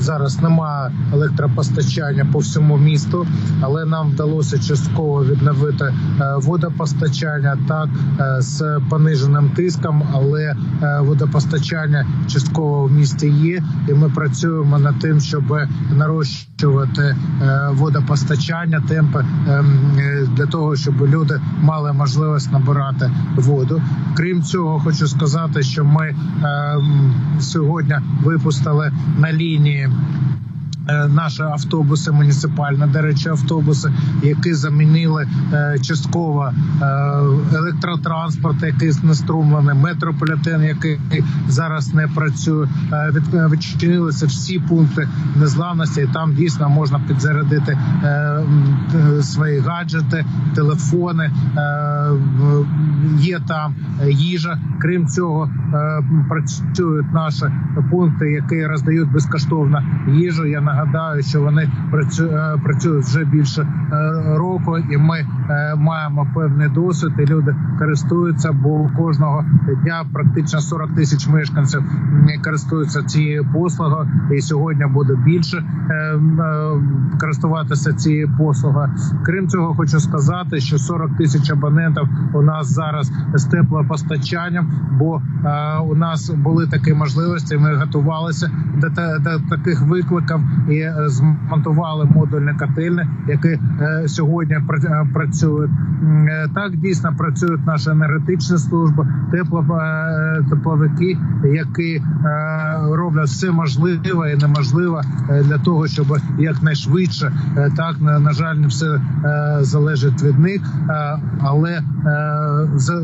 Зараз немає електропостачання по всьому місту, але нам вдалося частково відновити е, водопостачання так е, з пониженим тиском, але е, водопостачання частково в місті є, і ми працюємо над тим, щоб нарощувати водопостачання, темпи для того, щоб люди мали можливість набирати воду. Крім цього, хочу сказати, що ми сьогодні випустили на лінії. game. Наші автобуси муніципальні, до речі, автобуси, які замінили е, частково е, електротранспорт, який знеструмлений, метрополітен, який зараз не працює. Е, від, е, відчинилися всі пункти незламності, і там дійсно можна підзарядити е, е, свої гаджети, телефони. Е, є там е, їжа. Крім цього, е, працюють наші пункти, які роздають безкоштовно їжу. Я нагадаю, що вони е, працюють вже більше е, року, і ми е, маємо певний досвід. І люди користуються, бо кожного дня практично 40 тисяч мешканців користуються цією послугою, і сьогодні буде більше користуватися цією послугою. Крім цього, хочу сказати, що 40 тисяч абонентів у нас зараз з теплопостачанням, бо у нас були такі можливості. Ми готувалися до таких викликів і е, змонтували модульні котельні, які е, сьогодні е, працюють. Так дійсно працюють наші енергетичні служби, тепло, тепловики, які роблять все можливе і неможливе для того, щоб якнайшвидше так на, жаль, не все залежить від них, але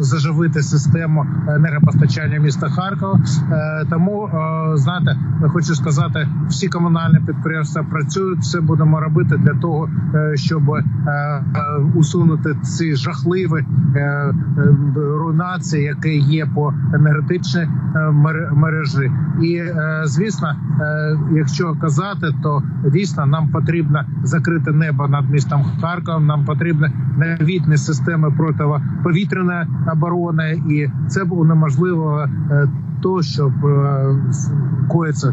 заживити систему енергопостачання міста Харкова. Тому знаєте, хочу сказати, всі комунальні підприємства працюють. Все будемо робити для того, е, щоб е, е, усунути ці жахливі руйнації, які є по енергетичній мережі. І звісно, якщо казати, то дійсно нам потрібно закрити небо над містом Харковом. Нам потрібні новітні системи протиповітряної оборони, і це унеможливо е, то, щоб е, коїться